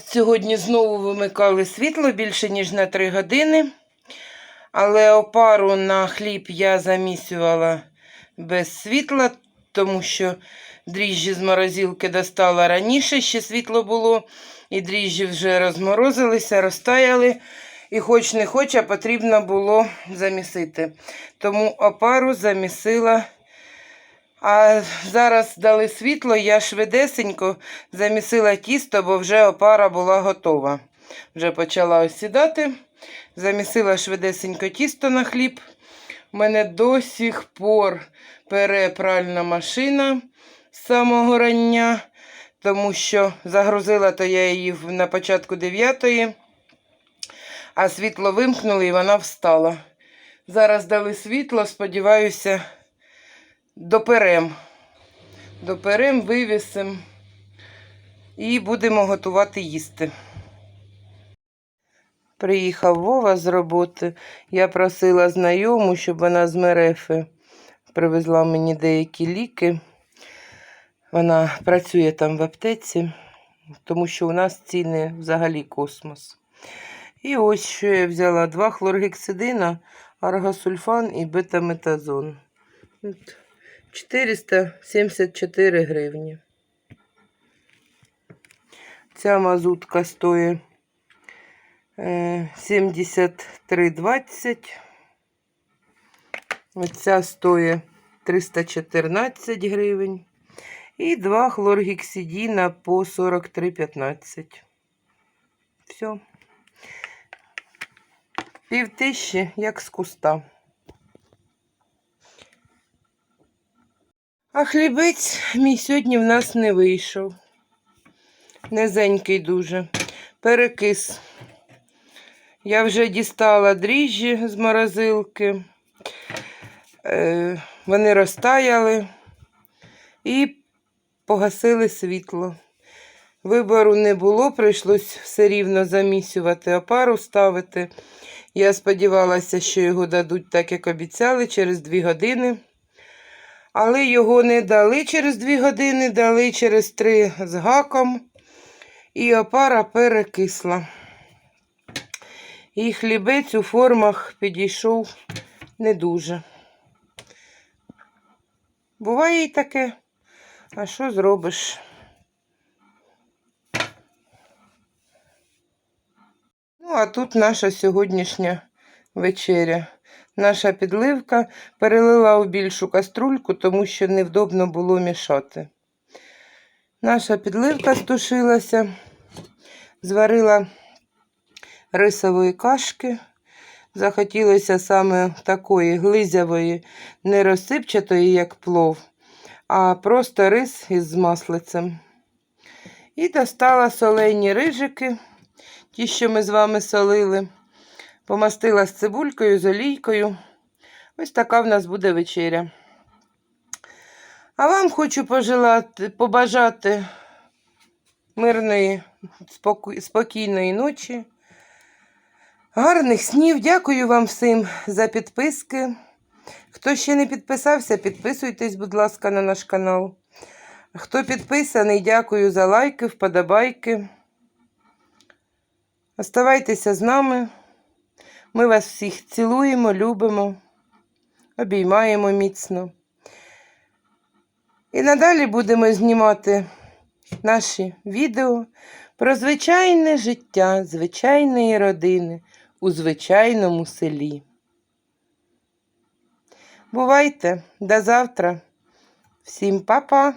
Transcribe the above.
Сьогодні знову вимикали світло більше, ніж на 3 години. Але опару на хліб я замісювала без світла, тому що дріжджі з морозилки достала раніше, ще світло було, і дріжджі вже розморозилися, розтаяли. І хоч не хоч, а потрібно було замісити. Тому опару замісила. А зараз дали світло, я швидесенько замісила тісто, бо вже опара була готова. Вже почала осідати. Замісила швидесенько тісто на хліб. У мене до сих пор пере пральна машина з самого рання, тому що загрузила то я її на початку 9-ї, а світло вимкнули і вона встала. Зараз дали світло, сподіваюся, доперем. Доперем, вивісим і будемо готувати їсти. Приїхав Вова з роботи. Я просила знайому, щоб вона з Мерефи привезла мені деякі ліки. Вона працює там в аптеці, тому що у нас ціни взагалі космос. І ось що я взяла: два хлоргексидина, аргосульфан і бетаметазон. От 474 гривні. Ця мазутка стоїть е, 73,20. Оця стоїть 314 гривень. І два хлоргексидіна по 43,15. Все. Пів тисячі, як з куста. А хлібець мій сьогодні в нас не вийшов. Низенький дуже. Перекис. Я вже дістала дріжджі з морозилки. Е, вони розтаяли і погасили світло. Вибору не було, прийшлось все рівно замісювати, опару ставити. Я сподівалася, що його дадуть так, як обіцяли, через 2 години. Але його не дали через 2 години, дали через 3 з гаком. І опара перекисла. І хлібець у формах підійшов не дуже. Буває і таке. А що зробиш? Ну, а тут наша сьогоднішня вечеря. Наша підливка перелила у більшу каструльку, тому що невдобно було мішати. Наша підливка стушилася, зварила рисової кашки. Захотілося саме такої глизявої, не розсипчатої, як плов, а просто рис із маслицем. І достала солені рижики, ті, що ми з вами солили. Помастила з цибулькою, з олійкою. Ось така в нас буде вечеря. А вам хочу пожелати, побажати мирної, спокійної ночі. Гарних снів. Дякую вам всім за підписки. Хто ще не підписався, підписуйтесь, будь ласка, на наш канал. Хто підписаний, дякую за лайки, вподобайки. Оставайтеся з нами. Ми вас всіх цілуємо, любимо, обіймаємо міцно. І надалі будемо знімати наші відео про звичайне життя звичайної родини у звичайному селі. Бувайте, до завтра. Всім па-па!